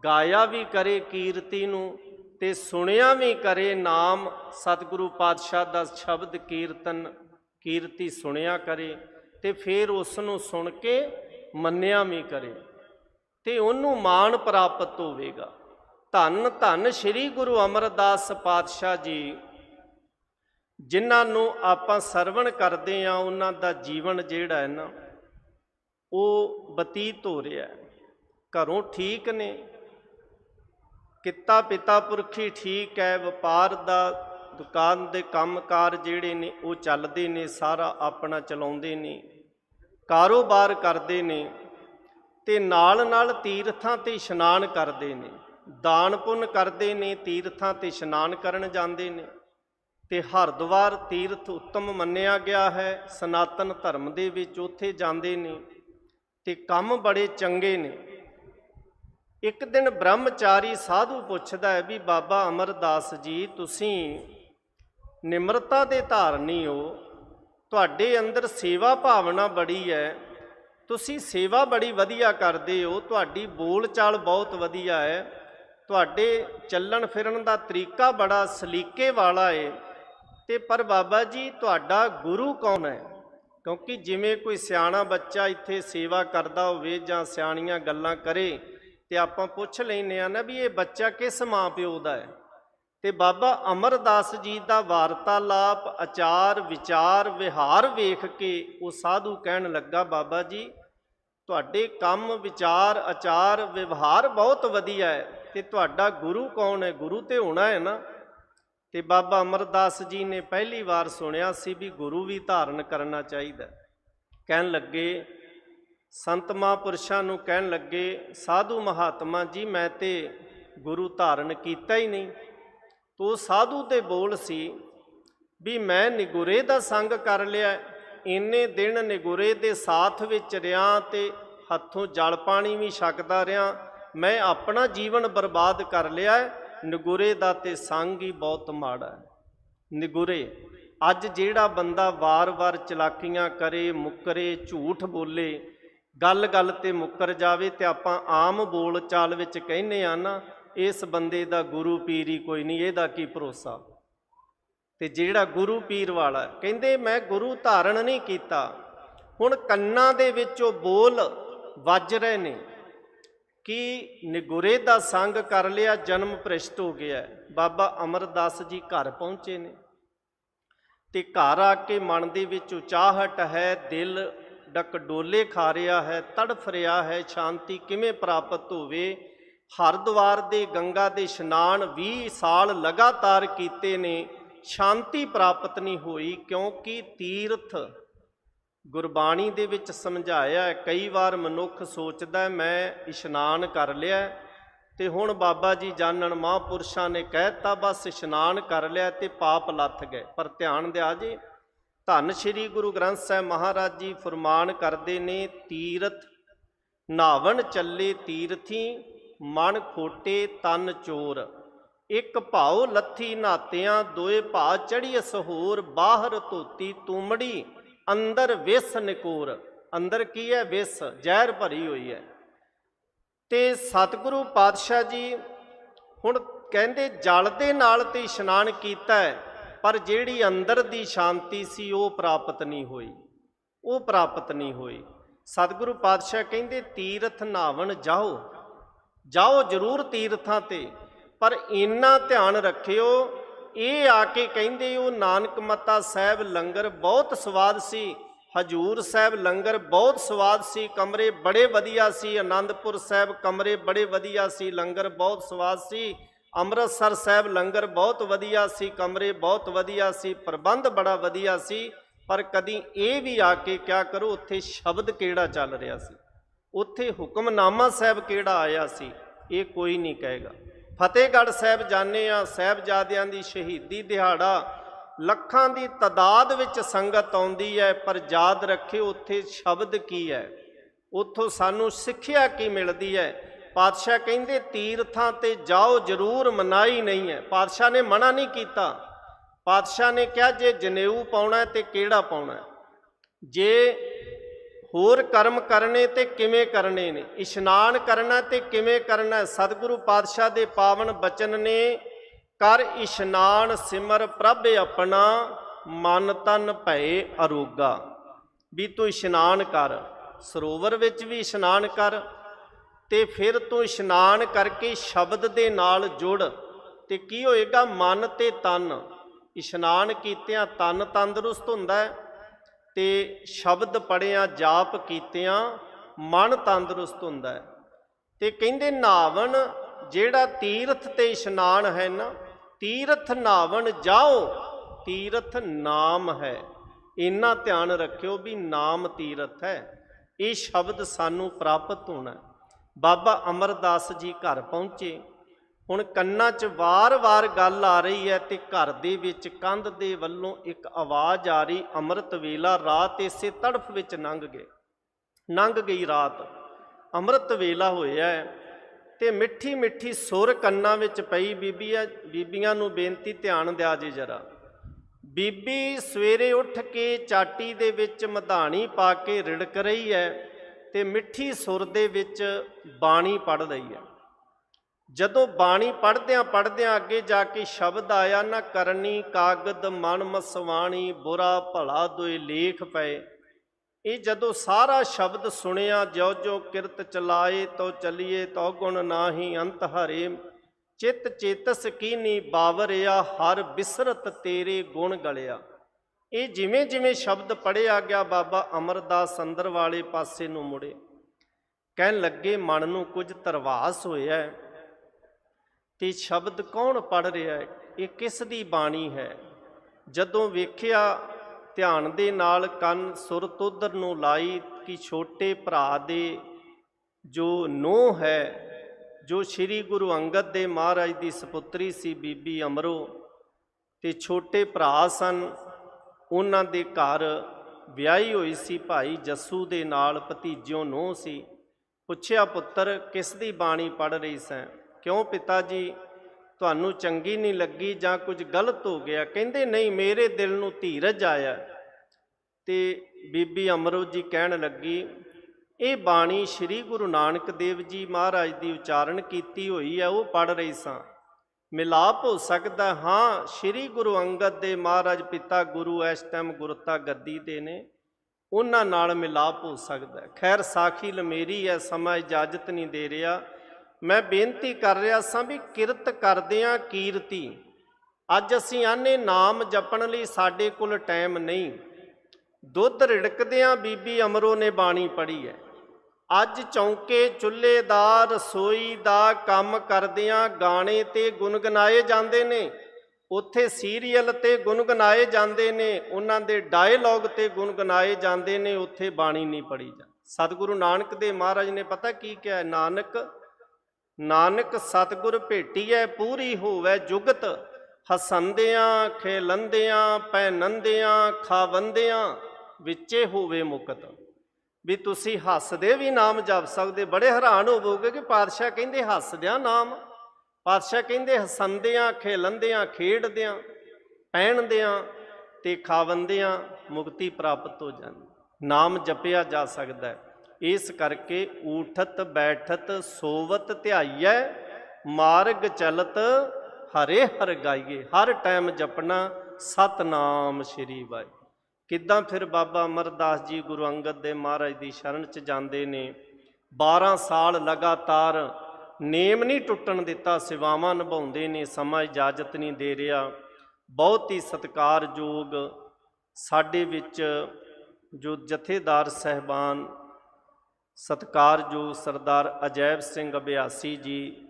ਗਾਇਆ ਵੀ ਕਰੇ ਕੀਰਤੀ ਨੂੰ ਤੇ ਸੁਣਿਆ ਵੀ ਕਰੇ ਨਾਮ, ਸਤਿਗੁਰੂ ਪਾਤਸ਼ਾਹ ਦਾ ਸ਼ਬਦ ਕੀਰਤਨ, ਕੀਰਤੀ ਸੁਣਿਆ ਕਰੇ ਤੇ ਫਿਰ ਉਸ ਨੂੰ ਸੁਣ ਕੇ ਮੰਨਿਆ ਵੀ ਕਰੇ ਤੇ ਉਹਨੂੰ ਮਾਣ ਪ੍ਰਾਪਤ ਹੋਵੇਗਾ। ਧੰਨ ਧੰਨ ਸ੍ਰੀ ਗੁਰੂ ਅਮਰਦਾਸ ਪਾਤਸ਼ਾਹ ਜੀ, ਜਿਨ੍ਹਾਂ ਨੂੰ ਆਪਾਂ ਸਰਵਣ ਕਰਦੇ ਆ, ਉਹਨਾਂ ਦਾ ਜੀਵਨ ਜਿਹੜਾ ਹੈ ਨਾ, ਉਹ ਬਤੀਤ ਹੋ ਰਿਹਾ ਹੈ। ਘਰੋਂ ਠੀਕ ਨੇ। ਕਿੱਤਾ ਪਿਤਾ ਪੁਰਖੀ ਠੀਕ ਹੈ ਵਪਾਰ ਦਾ, ਦੁਕਾਨ ਦੇ ਕੰਮਕਾਰ ਜਿਹੜੇ ਨੇ, ਉਹ ਚੱਲਦੇ ਨੇ, ਸਾਰਾ ਆਪਣਾ ਚਲਾਉਂਦੇ ਨੇ, ਕਾਰੋਬਾਰ ਕਰਦੇ ਨੇ ਤੇ ਨਾਲ ਨਾਲ ਤੀਰਥਾਂ ਤੇ ਇਸ਼ਨਾਨ ਕਰਦੇ ਨੇ। ਦਾਨ ਪੁੰਨ ਕਰਦੇ ਨੇ, ਤੀਰਥਾਂ ਤੇ ਇਸ਼ਨਾਨ ਕਰਨ ਜਾਂਦੇ ਨੇ ਤੇ ਹਰਿਦੁਆਰ ਤੀਰਥ ਉੱਤਮ ਮੰਨਿਆ ਗਿਆ ਹੈ, ਸਨਾਤਨ ਧਰਮ ਦੇ ਵਿੱਚ ਉੱਥੇ ਜਾਂਦੇ ਨੇ ਤੇ ਕੰਮ ਬੜੇ ਚੰਗੇ ਨੇ। ਇੱਕ ਦਿਨ ਬ੍ਰਹਮਚਾਰੀ ਸਾਧੂ ਪੁੱਛਦਾ ਹੈ ਵੀ ਬਾਬਾ ਅਮਰਦਾਸ ਜੀ, ਤੁਸੀਂ ਨਿਮਰਤਾ ਦੇ ਧਾਰਨੀ ਹੋ। ਤੁਹਾਡੇ ਅੰਦਰ ਸੇਵਾ ਭਾਵਨਾ ਬੜੀ ਹੈ। ਤੁਸੀਂ ਸੇਵਾ ਬੜੀ ਵਧੀਆ ਕਰਦੇ ਹੋ। ਤੁਹਾਡੀ ਬੋਲਚਾਲ ਬਹੁਤ ਵਧੀਆ ਹੈ। ਤੁਹਾਡੇ ਚੱਲਣ ਫਿਰਨ ਦਾ ਤਰੀਕਾ ਬੜਾ ਸਲੀਕੇ ਵਾਲਾ ਹੈ ਤੇ ਪਰ ਬਾਬਾ ਜੀ, ਤੁਹਾਡਾ ਗੁਰੂ ਕੌਣ ਹੈ? ਕਿਉਂਕਿ ਜਿਵੇਂ ਕੋਈ ਸਿਆਣਾ ਬੱਚਾ ਇੱਥੇ ਸੇਵਾ ਕਰਦਾ ਹੋਵੇ ਜਾਂ ਸਿਆਣੀਆਂ ਗੱਲਾਂ ਕਰੇ ਤੇ ਆਪਾਂ ਪੁੱਛ ਲੈਨੇ ਆ ਨਾ ਵੀ ਇਹ ਬੱਚਾ ਕਿਸ ਮਾਂ ਪਿਓ ਦਾ ਹੈ? ਤੇ ਬਾਬਾ ਅਮਰਦਾਸ ਜੀ ਦਾ ਵਾਰਤਾਲਾਪ, ਆਚਾਰ, ਵਿਚਾਰ, ਵਿਹਾਰ ਵੇਖ ਕੇ ਉਹ ਸਾਧੂ ਕਹਿਣ ਲੱਗਾ, ਬਾਬਾ ਜੀ, ਤੁਹਾਡੇ ਕੰਮ, ਵਿਚਾਰ, ਆਚਾਰ, ਵਿਵਹਾਰ ਬਹੁਤ ਵਧੀਆ ਹੈ ਤੇ ਤੁਹਾਡਾ ਗੁਰੂ ਕੌਣ ਹੈ? ਗੁਰੂ ਤੇ ਹੋਣਾ ਹੈ ਨਾ? ਤੇ ਬਾਬਾ ਅਮਰਦਾਸ ਜੀ ਨੇ ਪਹਿਲੀ ਵਾਰ ਸੁਣਿਆ ਸੀ ਵੀ ਗੁਰੂ ਵੀ ਧਾਰਨ ਕਰਨਾ ਚਾਹੀਦਾ ਕਹਿਣ ਲੱਗੇ ਸੰਤ ਮਹਾਂਪੁਰਸ਼ਾਂ ਨੂੰ ਕਹਿਣ ਲੱਗੇ, ਸਾਧੂ ਮਹਾਤਮਾ ਜੀ, ਮੈਂ ਤੇ ਗੁਰੂ ਧਾਰਨ ਕੀਤਾ ਹੀ ਨਹੀਂ। ਤੋ ਸਾਧੂ ਤੇ ਬੋਲ ਸੀ ਵੀ ਮੈਂ ਨਿਗੁਰੇ ਦਾ ਸੰਗ ਕਰ ਲਿਆ ਇੰਨੇ ਦਿਨ ਨਿਗੁਰੇ ਦੇ ਸਾਥ ਵਿੱਚ ਰਿਆਂ ਤੇ ਹੱਥੋਂ ਜਲ ਪਾਣੀ ਵੀ ਛਕਦਾ ਰਿਆਂ। ਮੈਂ ਆਪਣਾ ਜੀਵਨ ਬਰਬਾਦ ਕਰ ਲਿਆ ਨਿਗੁਰੇ ਦਾ ਤੇ ਸੰਗ ਹੀ ਬਹੁਤ ਮਾੜਾ ਹੈ। ਨਿਗੁਰੇ, ਅੱਜ ਜਿਹੜਾ ਬੰਦਾ ਵਾਰ-ਵਾਰ ਚਲਾਕੀਆਂ ਕਰੇ, ਮੁੱਕਰੇ, ਝੂਠ ਬੋਲੇ ਗੱਲ-ਗੱਲ ਤੇ ਮੁੱਕਰ ਜਾਵੇ ਤੇ ਆਪਾਂ ਆਮ ਬੋਲ ਚਾਲ ਵਿੱਚ ਕਹਿੰਨੇ ਆ ਨਾ, ਇਸ ਬੰਦੇ ਦਾ ਗੁਰੂ ਪੀਰ ਹੀ ਕੋਈ ਨਹੀਂ, ਇਹਦਾ ਕੀ ਭਰੋਸਾ? ਤੇ ਜਿਹੜਾ ਗੁਰੂ ਪੀਰ ਵਾਲਾ ਕਹਿੰਦੇ ਮੈਂ ਗੁਰੂ ਧਾਰਨ ਨਹੀਂ ਕੀਤਾ। ਹੁਣ ਕੰਨਾਂ ਦੇ ਵਿੱਚ ਉਹ ਬੋਲ ਵੱਜ ਰਹੇ ਨੇ। ਕਿ ਨਿਗੁਰੇ ਦਾ ਸੰਗ ਕਰ ਲਿਆ, ਜਨਮ ਭ੍ਰਿਸ਼ਟ ਹੋ ਗਿਆ ਬਾਬਾ ਅਮਰਦਾਸ ਜੀ ਘਰ ਪਹੁੰਚੇ ਨੇ। ਤੇ ਘਰ ਆ ਕੇ ਮਨ ਦੇ ਵਿੱਚ ਉਚਾਹਟ ਹੈ, ਦਿਲ ਡਕ ਡੋਲੇ ਖਾ ਰਿਹਾ ਹੈ ਤੜਫ ਰਿਹਾ ਹੈ, ਸ਼ਾਂਤੀ ਕਿਵੇਂ ਪ੍ਰਾਪਤ ਹੋਵੇ? ਹਰਦੁਆਰ ਦੇ ਗੰਗਾ ਦੇ ਇਸ਼ਨਾਨ 20 ਸਾਲ ਲਗਾਤਾਰ ਕੀਤੇ ਨੇ, ਸ਼ਾਂਤੀ ਪ੍ਰਾਪਤ ਨਹੀਂ ਹੋਈ ਕਿਉਂਕਿ ਤੀਰਥ ਗੁਰਬਾਣੀ ਦੇ ਵਿੱਚ ਸਮਝਾਇਆ ਕਈ ਵਾਰ ਮਨੁੱਖ ਸੋਚਦਾ ਮੈਂ ਇਸ਼ਨਾਨ ਕਰ ਲਿਆ ਤੇ ਹੁਣ ਬਾਬਾ ਜੀ ਜਾਣਨ ਮਹਾਂਪੁਰਸ਼ਾਂ ਨੇ ਕਹਿਤਾ ਬਸ ਇਸ਼ਨਾਨ ਕਰ ਲਿਆ ਤੇ ਪਾਪ ਲੱਥ ਗਏ। ਪਰ ਧਿਆਨ ਦਿਆ ਜੀ ਧੰਨ ਸ਼੍ਰੀ ਗੁਰੂ ਗ੍ਰੰਥ ਸਾਹਿਬ ਮਹਾਰਾਜ ਜੀ ਫਰਮਾਨ ਕਰਦੇ ਨੇ, ਤੀਰਥ ਨਾਵਣ ਚੱਲੇ ਤੀਰਥੀ, ਮਨ ਖੋਟੇ ਤਨ ਚੋਰ। ਇੱਕ ਭਾਉ ਲੱਥੀ ਨਾਤਿਆਂ, ਦੋਏ ਭਾ ਚੜੀ ਸਹੂਰ। ਬਾਹਰ ਧੋਤੀ ਤੂਮੜੀ, ਅੰਦਰ ਵਿਸ ਨਿਕੋਰ। ਅੰਦਰ ਕੀ ਹੈ? ਵਿਸ, ਜ਼ਹਿਰ ਭਰੀ ਹੋਈ ਹੈ। ਤੇ ਸਤਿਗੁਰੂ ਪਾਤਸ਼ਾਹ ਜੀ ਹੁਣ ਕਹਿੰਦੇ, ਜਲ ਦੇ ਨਾਲ ਤੇ ਇਸ਼ਨਾਨ ਕੀਤਾ ਹੈ। ਪਰ ਜਿਹੜੀ ਅੰਦਰ ਦੀ ਸ਼ਾਂਤੀ ਸੀ ਉਹ ਪ੍ਰਾਪਤ ਨਹੀਂ ਹੋਈ। ਉਹ ਪ੍ਰਾਪਤ ਨਹੀਂ ਹੋਈ। ਸਤਿਗੁਰੂ ਪਾਤਸ਼ਾਹ ਕਹਿੰਦੇ, ਤੀਰਥ ਨਾਵਣ ਜਾਓ। ਜਾਓ ਜ਼ਰੂਰ ਤੀਰਥਾਂ ਤੇ, ਪਰ ਇੰਨਾ ਧਿਆਨ ਰੱਖਿਓ, ਇਹ ਆ ਕੇ ਕਹਿੰਦੇ, ਉਹ ਨਾਨਕ ਮੱਤਾ ਸਾਹਿਬ ਲੰਗਰ ਬਹੁਤ ਸਵਾਦ ਸੀ। ਹਜੂਰ ਸਾਹਿਬ ਲੰਗਰ ਬਹੁਤ ਸਵਾਦ ਸੀ। ਕਮਰੇ ਬੜੇ ਵਧੀਆ ਸੀ। ਆਨੰਦਪੁਰ ਸਾਹਿਬ ਕਮਰੇ ਬੜੇ ਵਧੀਆ ਸੀ। ਲੰਗਰ ਬਹੁਤ ਸਵਾਦ ਸੀ। ਅੰਮ੍ਰਿਤਸਰ ਸਾਹਿਬ ਲੰਗਰ ਬਹੁਤ ਵਧੀਆ ਸੀ, ਕਮਰੇ ਬਹੁਤ ਵਧੀਆ ਸੀ, ਪ੍ਰਬੰਧ ਬੜਾ ਵਧੀਆ ਸੀ, ਪਰ ਕਦੀ ਇਹ ਵੀ ਆ ਕੇ ਕਿਆ ਕਰੋ, ਉੱਥੇ ਸ਼ਬਦ ਕਿਹੜਾ ਚੱਲ ਰਿਹਾ ਸੀ? ਉੱਥੇ ਹੁਕਮਨਾਮਾ ਸਾਹਿਬ ਕਿਹੜਾ ਆਇਆ ਸੀ? ਇਹ ਕੋਈ ਨਹੀਂ ਕਹੇਗਾ। ਫਤਿਹਗੜ੍ਹ ਸਾਹਿਬ ਜਾਣੇ ਆ ਸਾਹਿਬਜ਼ਾਦਿਆਂ ਦੀ ਸ਼ਹੀਦੀ ਦਿਹਾੜਾ, ਲੱਖਾਂ ਦੀ ਤਦਾਦ ਵਿੱਚ ਸੰਗਤ ਆਉਂਦੀ ਹੈ, ਪਰ ਯਾਦ ਰੱਖਿਓ ਉੱਥੇ ਸ਼ਬਦ ਕੀ ਹੈ? ਉੱਥੋਂ ਸਾਨੂੰ ਸਿੱਖਿਆ ਕੀ ਮਿਲਦੀ ਹੈ? ਪਾਤਸ਼ਾਹ ਕਹਿੰਦੇ, ਤੀਰਥਾਂ ਤੇ ਜਾਓ, ਜ਼ਰੂਰ ਮਨਾਈ ਨਹੀਂ ਹੈ। ਪਾਤਸ਼ਾਹ ਨੇ ਮਨਾ ਨਹੀਂ ਕੀਤਾ। ਪਾਤਸ਼ਾਹ ਨੇ ਕਿਹਾ, ਜੇ ਜਨੇਊ ਪਾਉਣਾ ਹੈ ਤੇ ਕਿਹੜਾ ਪਾਉਣਾ ਜੇ ਹੋਰ ਕਰਮ ਕਰਨੇ ਤੇ ਕਿਵੇਂ ਕਰਨੇ ਨੇ? ਇਸ਼ਨਾਨ ਕਰਨਾ ਤੇ ਕਿਵੇਂ ਕਰਨਾ ਸਤਿਗੁਰੂ ਪਾਤਸ਼ਾਹ ਦੇ ਪਾਵਨ ਬਚਨ ਨੇ ਕਰ ਇਸ਼ਨਾਨ ਸਿਮਰ ਪ੍ਰਭ ਆਪਣਾ, ਮਨ ਤਨ ਭਏ ਅਰੋਗਾ। ਵੀ ਤੂੰ ਇਸ਼ਨਾਨ ਕਰ, ਸਰੋਵਰ ਵਿੱਚ ਵੀ ਇਸ਼ਨਾਨ ਕਰ ਤੇ ਫਿਰ ਤੂੰ ਇਸ਼ਨਾਨ ਕਰਕੇ ਸ਼ਬਦ ਦੇ ਨਾਲ ਜੁੜ ਤੇ ਕੀ ਹੋਏਗਾ? ਮਨ ਤੇ ਤਨ। ਇਸ਼ਨਾਨ ਕੀਤਿਆਂ ਤਨ ਤੰਦਰੁਸਤ ਹੁੰਦਾ ਹੈ ਤੇ ਸ਼ਬਦ ਪੜਿਆ ਜਾਪ ਕੀਤਿਆਂ ਮਨ ਤੰਦਰੁਸਤ ਹੁੰਦਾ ਹੈ। ਤੇ ਕਹਿੰਦੇ ਨਾਵਣ, ਜਿਹੜਾ ਤੀਰਥ ਤੇ ਇਸ਼ਨਾਨ ਹੈ ਨਾ, ਤੀਰਥ ਨਾਵਣ ਜਾਓ, ਤੀਰਥ ਨਾਮ ਹੈ। ਇੰਨਾ ਧਿਆਨ ਰੱਖਿਓ ਵੀ ਨਾਮ ਤੀਰਥ ਹੈ। ਇਹ ਸ਼ਬਦ ਸਾਨੂੰ ਪ੍ਰਾਪਤ ਹੋਣਾ ਬਾਬਾ ਅਮਰਦਾਸ ਜੀ ਘਰ ਪਹੁੰਚੇ। ਹੁਣ ਕੰਨਾਂ 'ਚ ਵਾਰ-ਵਾਰ ਗੱਲ ਆ ਰਹੀ ਹੈ ਤੇ ਘਰ ਦੇ ਵਿੱਚ ਕੰਧ ਦੇ ਵੱਲੋਂ ਇੱਕ ਆਵਾਜ਼ ਆ ਰਹੀ, ਅੰਮ੍ਰਿਤ ਵੇਲਾ ਰਾਤ ਇਸੇ ਤੜਫ ਵਿੱਚ ਲੰਘ ਗਏ। ਲੰਘ ਗਈ ਰਾਤ। ਅੰਮ੍ਰਿਤ ਵੇਲਾ ਹੋਇਆ ਹੈ ਤੇ ਮਿੱਠੀ ਮਿੱਠੀ ਸੁਰ ਕੰਨਾਂ ਵਿੱਚ ਪਈ ਬੀਬੀਆਂ ਬੀਬੀਆਂ ਨੂੰ ਬੇਨਤੀ ਧਿਆਨ ਦਿਆ ਜੇ ਜਰਾ। ਬੀਬੀ ਸਵੇਰੇ ਉੱਠ ਕੇ ਚਾਟੀ ਦੇ ਵਿੱਚ ਮਧਾਣੀ ਪਾ ਕੇ ਰਿੜਕ ਰਹੀ ਹੈ। ਤੇ ਮਿੱਠੀ ਸੁਰ ਦੇ ਵਿੱਚ ਬਾਣੀ ਪੜ ਰਹੀ ਹੈ। ਜਦੋਂ ਬਾਣੀ ਪੜਦਿਆਂ ਪੜਦਿਆਂ ਅੱਗੇ ਜਾ ਕੇ ਸ਼ਬਦ ਆਇਆ, ਨਾ ਕਰਨੀ ਕਾਗਦ ਮਨ ਮਸਵਾਣੀ, ਬੁਰਾ ਭਲਾ ਦੋਏ ਲੇਖ ਪਏ। ਇਹ ਜਦੋਂ ਸਾਰਾ ਸ਼ਬਦ ਸੁਣਿਆ, ਜਿਉ ਜਿਉ ਕਿਰਤ ਚਲਾਏ ਤੋ ਚਲੀਏ ਤੋ ਗੁਣ ਨਾਹੀ, ਅੰਤ ਹਰੇ। ਚਿਤ ਚੇਤਸ ਕੀਨੀ ਬਾਵਰਿਆ, ਹਰ ਬਿਸਰਤ ਤੇਰੇ ਗੁਣ ਗਲਿਆ। ਇਹ ਜਿਵੇਂ ਜਿਵੇਂ ਸ਼ਬਦ ਪੜਿਆ ਗਿਆ ਬਾਬਾ ਅਮਰਦਾਸ ਅੰਦਰ ਵਾਲੇ ਪਾਸੇ ਨੂੰ ਮੁੜੇ, ਕਹਿਣ ਲੱਗੇ, ਮਨ ਨੂੰ ਕੁਝ ਤਰਵਾਸ ਹੋਇਆ ਹੈ ਤੇ ਸ਼ਬਦ ਕੌਣ ਪੜ ਰਿਹਾ ਹੈ? ਇਹ ਕਿਸ ਦੀ ਬਾਣੀ ਹੈ? ਜਦੋਂ ਵੇਖਿਆ ਧਿਆਨ ਦੇ ਨਾਲ ਕੰਨ ਸੁਰਤ ਉਧਰ ਨੂੰ ਲਾਈ ਕਿ ਛੋਟੇ ਭਰਾ ਦੇ ਜੋ ਨੋਹ ਹੈ, ਜੋ ਸ੍ਰੀ ਗੁਰੂ ਅੰਗਦ ਦੇ ਮਹਾਰਾਜ ਦੀ ਸੁਪੁੱਤਰੀ ਸੀ ਬੀਬੀ ਅਮਰੋ ਤੇ ਛੋਟੇ ਭਰਾ ਸਨ ਉਹਨਾਂ ਦੇ ਘਰ ਵਿਆਹੀ ਹੋਈ ਸੀ ਭਾਈ ਜੱਸੂ ਦੇ ਨਾਲ ਭਤੀਜਿਓ ਨੋਹ ਸੀ। ਪੁੱਛਿਆ, ਪੁੱਤਰ, ਕਿਸ ਦੀ ਬਾਣੀ ਪੜ ਰਹੀ ਸੈਂ? ਕਿਉਂ ਪਿਤਾ ਜੀ, ਤੁਹਾਨੂੰ ਚੰਗੀ ਨਹੀਂ ਲੱਗੀ ਜਾਂ ਕੁਝ ਗਲਤ ਹੋ ਗਿਆ? ਕਹਿੰਦੇ, ਨਹੀਂ, ਮੇਰੇ ਦਿਲ ਨੂੰ ਧੀਰਜ ਆਇਆ ਤੇ ਬੀਬੀ ਅਮਰੋ ਜੀ ਕਹਿਣ ਲੱਗੀ, ਇਹ ਬਾਣੀ ਸ੍ਰੀ ਗੁਰੂ ਨਾਨਕ ਦੇਵ ਜੀ ਮਹਾਰਾਜ ਦੀ ਉਚਾਰਨ ਕੀਤੀ ਹੋਈ ਹੈ, ਉਹ ਪੜ ਰਹੀ ਸਾਂ। ਮਿਲਾਪ ਹੋ ਸਕਦਾ ਹਾਂ, ਸ੍ਰੀ ਗੁਰੂ ਅੰਗਦ ਦੇ ਮਹਾਰਾਜ ਪਿਤਾ ਗੁਰੂ ਇਸ ਟਾਈਮ ਗੁਰਤਾ ਗੱਦੀ ਦੇ ਨੇ, ਉਹਨਾਂ ਨਾਲ ਮਿਲਾਪ ਹੋ ਸਕਦਾ ਖੈਰ ਸਾਖੀ ਲਮੇਰੀ ਹੈ, ਸਮਾਂ ਇਜਾਜ਼ਤ ਨਹੀਂ ਦੇ ਰਿਹਾ। ਮੈਂ ਬੇਨਤੀ ਕਰ ਰਿਹਾ ਸਾਂ ਵੀ ਕਿਰਤ ਕਰਦਿਆਂ ਕੀਰਤੀ। ਅੱਜ ਅਸੀਂ ਆਨੇ ਨਾਮ ਜਪਣ ਲਈ ਸਾਡੇ ਕੋਲ ਟਾਈਮ ਨਹੀਂ। ਦੁੱਧ ਰਿੜਕਦਿਆਂ ਬੀਬੀ ਅਮਰੋ ਨੇ ਬਾਣੀ ਪੜ੍ਹੀ ਹੈ। ਅੱਜ ਚੌਂਕੇ ਚੁੱਲ੍ਹੇ ਦਾ ਰਸੋਈ ਦਾ ਕੰਮ ਕਰਦਿਆਂ ਗਾਣੇ ਤੇ ਗੁੰਗਨਾਏ ਜਾਂਦੇ ਨੇ। ਉੱਥੇ ਸੀਰੀਅਲ ਤੇ ਗੁੰਗਨਾਏ ਜਾਂਦੇ ਨੇ। ਉਹਨਾਂ ਦੇ ਡਾਇਲੌਗ ਤੇ ਗੁੰਗਨਾਏ ਜਾਂਦੇ ਨੇ। ਉੱਥੇ ਬਾਣੀ ਨਹੀਂ ਪੜੀ ਜਾ। ਸਤਿਗੁਰੂ ਨਾਨਕ ਦੇ ਮਹਾਰਾਜ ਨੇ ਪਤਾ ਕੀ ਕਿਹਾ? ਨਾਨਕ ਨਾਨਕ ਸਤਿਗੁਰ ਭੇਟੀਐ, ਪੂਰੀ ਹੋਵੇ ਜੁਗਤ। ਹਸੰਦਿਆਂ, ਖੇਲੰਦਿਆਂ, ਪੈਨੰਦਿਆਂ, ਖਾਵੰਦਿਆਂ, ਵਿੱਚੇ ਹੋਵੇ ਮੁਕਤ। ਵੀ ਤੁਸੀਂ ਹੱਸਦੇ ਵੀ ਨਾਮ ਜਪ ਸਕਦੇ। ਬੜੇ ਹੈਰਾਨ ਹੋਵੋਗੇ ਕਿ ਪਾਤਸ਼ਾਹ ਕਹਿੰਦੇ ਹੱਸਦਿਆਂ ਨਾਮ, ਪਾਤਸ਼ਾਹ ਕਹਿੰਦੇ ਹਸੰਦਿਆਂ, ਖੇਲੰਦਿਆਂ, ਖੇਡਦਿਆਂ, ਪਹਿਨਦਿਆਂ ਤੇ ਖਾਵੰਦਿਆਂ ਮੁਕਤੀ ਪ੍ਰਾਪਤ ਹੋ ਜਾਂਦੀ। ਨਾਮ ਜਪਿਆ ਜਾ ਸਕਦਾ ਹੈ। ਇਸ ਕਰਕੇ ਊਠਤ, ਬੈਠਤ, ਸੋਵਤ, ਧਿਆਈਐ, ਮਾਰਗ ਚਲਤ, ਹਰੇ ਹਰ ਗਾਈਏ। ਹਰ ਟਾਈਮ ਜਪਣਾ ਸਤਨਾਮ ਸ਼੍ਰੀ ਵਾਹਿ ਕਿੱਦਾਂ ਫਿਰ ਬਾਬਾ ਅਮਰਦਾਸ ਜੀ ਗੁਰੂ ਅੰਗਦ ਦੇ ਮਹਾਰਾਜ ਦੀ ਸ਼ਰਨ ਚ ਜਾਂਦੇ ਨੇ? 12 ਸਾਲ ਲਗਾਤਾਰ ਨੇਮ ਨਹੀਂ ਟੁੱਟਣ ਦਿੱਤਾ, ਸੇਵਾਵਾਂ ਨਿਭਾਉਂਦੇ ਨੇ, ਸਮਾਂ ਇਜਾਜ਼ਤ ਨਹੀਂ ਦੇ ਰਿਹਾ। ਬਹੁਤ ਹੀ ਸਤਿਕਾਰਯੋਗ ਸਾਡੇ ਵਿੱਚ ਜੋ ਜਥੇਦਾਰ ਸਹਿਬਾਨ, ਸਤਿਕਾਰਯੋਗ ਸਰਦਾਰ ਅਜੈਬ ਸਿੰਘ ਅਭਿਆਸੀ ਜੀ,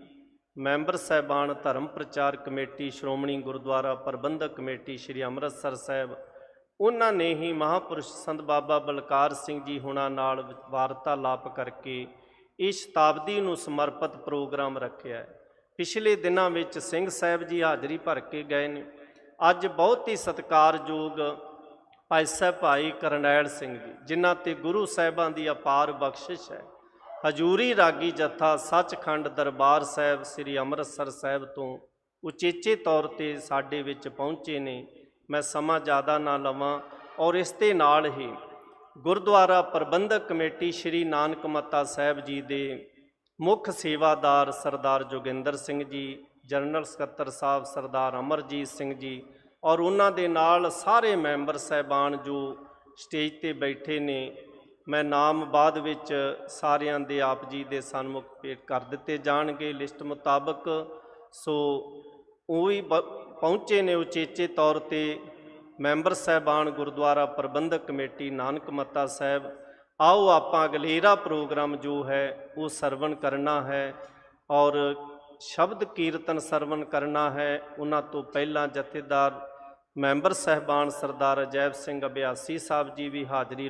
ਮੈਂਬਰ ਸਹਿਬਾਨ ਧਰਮ ਪ੍ਰਚਾਰ ਕਮੇਟੀ, ਸ਼੍ਰੋਮਣੀ ਗੁਰਦੁਆਰਾ ਪ੍ਰਬੰਧਕ ਕਮੇਟੀ, ਸ੍ਰੀ ਅੰਮ੍ਰਿਤਸਰ ਸਾਹਿਬ ਉਹਨਾਂ ਨੇ ਹੀ ਮਹਾਪੁਰਸ਼ ਸੰਤ ਬਾਬਾ ਬਲਕਾਰ ਸਿੰਘ ਜੀ ਹੁਣਾਂ ਨਾਲ ਵਾਰਤਾਲਾਪ ਕਰਕੇ ਇਸ ਸ਼ਤਾਬਦੀ ਨੂੰ ਸਮਰਪਿਤ ਪ੍ਰੋਗਰਾਮ ਰੱਖਿਆ ਹੈ। ਪਿਛਲੇ ਦਿਨਾਂ ਵਿੱਚ ਸਿੰਘ ਸਾਹਿਬ ਜੀ ਹਾਜ਼ਰੀ ਭਰ ਕੇ ਗਏ ਨੇ। ਅੱਜ ਬਹੁਤ ਹੀ ਸਤਿਕਾਰਯੋਗ ਭਾਈ ਸਾਹਿਬ ਭਾਈ ਕਰਨੈਲ ਸਿੰਘ ਜੀ, ਜਿਨ੍ਹਾਂ ਤੇ ਗੁਰੂ ਸਾਹਿਬਾਂ ਦੀ ਅਪਾਰ ਬਖਸ਼ਿਸ਼ ਹੈ। ਹਜੂਰੀ ਰਾਗੀ ਜਥਾ ਸੱਚਖੰਡ ਦਰਬਾਰ ਸਾਹਿਬ ਸ੍ਰੀ ਅੰਮ੍ਰਿਤਸਰ ਸਾਹਿਬ ਤੋਂ ਉਚੇਚੇ ਤੌਰ ਤੇ ਸਾਡੇ ਵਿੱਚ ਪਹੁੰਚੇ ਨੇ। ਮੈਂ ਸਮਾਂ ਜ਼ਿਆਦਾ ਨਾ ਲਵਾਂ ਔਰ ਇਸ ਦੇ ਨਾਲ ਹੀ ਗੁਰਦੁਆਰਾ ਪ੍ਰਬੰਧਕ ਕਮੇਟੀ ਸ੍ਰੀ ਨਾਨਕ ਮੱਤਾ ਸਾਹਿਬ ਜੀ ਦੇ ਮੁੱਖ ਸੇਵਾਦਾਰ ਸਰਦਾਰ ਜੋਗਿੰਦਰ ਸਿੰਘ ਜੀ, ਜਨਰਲ ਸਕੱਤਰ ਸਾਹਿਬ ਸਰਦਾਰ ਅਮਰਜੀਤ ਸਿੰਘ ਜੀ ਔਰ ਉਹਨਾਂ ਦੇ ਨਾਲ ਸਾਰੇ ਮੈਂਬਰ ਸਹਿਬਾਨ ਜੋ ਸਟੇਜ ਤੇ ਬੈਠੇ ਨੇ, ਮੈਂ ਨਾਮ ਬਾਅਦ ਵਿੱਚ ਸਾਰਿਆਂ ਦੇ ਆਪ ਜੀ ਦੇ ਸਨਮੁਖ ਭੇਟ ਕਰ ਦਿੱਤੇ ਜਾਣਗੇ। ਲਿਸਟ ਮੁਤਾਬਕ ਸੋ ਉਹ ਵੀ ਬ- ਪਹੁੰਚੇ ਨੇ ਉਚੇਚੇ ਤੌਰ ਤੇ ਮੈਂਬਰ ਸਹਿਬਾਨ ਗੁਰਦੁਆਰਾ ਪ੍ਰਬੰਧਕ ਕਮੇਟੀ ਨਾਨਕ ਮੱਤਾ ਸਾਹਿਬ। ਆਓ ਆਪਾਂ ਅਗਲੇਰਾ ਪ੍ਰੋਗਰਾਮ ਜੋ ਹੈ ਉਹ ਸਰਵਣ ਕਰਨਾ ਹੈ ਔਰ ਸ਼ਬਦ ਕੀਰਤਨ ਸਰਵਣ ਕਰਨਾ ਹੈ। ਉਹਨਾਂ ਤੋਂ ਪਹਿਲਾਂ ਜਥੇਦਾਰ ਮੈਂਬਰ ਸਹਿਬਾਨ ਸਰਦਾਰ ਅਜੈਬ ਸਿੰਘ ਅਭਿਆਸੀ ਸਾਹਿਬ ਜੀ ਵੀ ਹਾਜ਼ਰੀ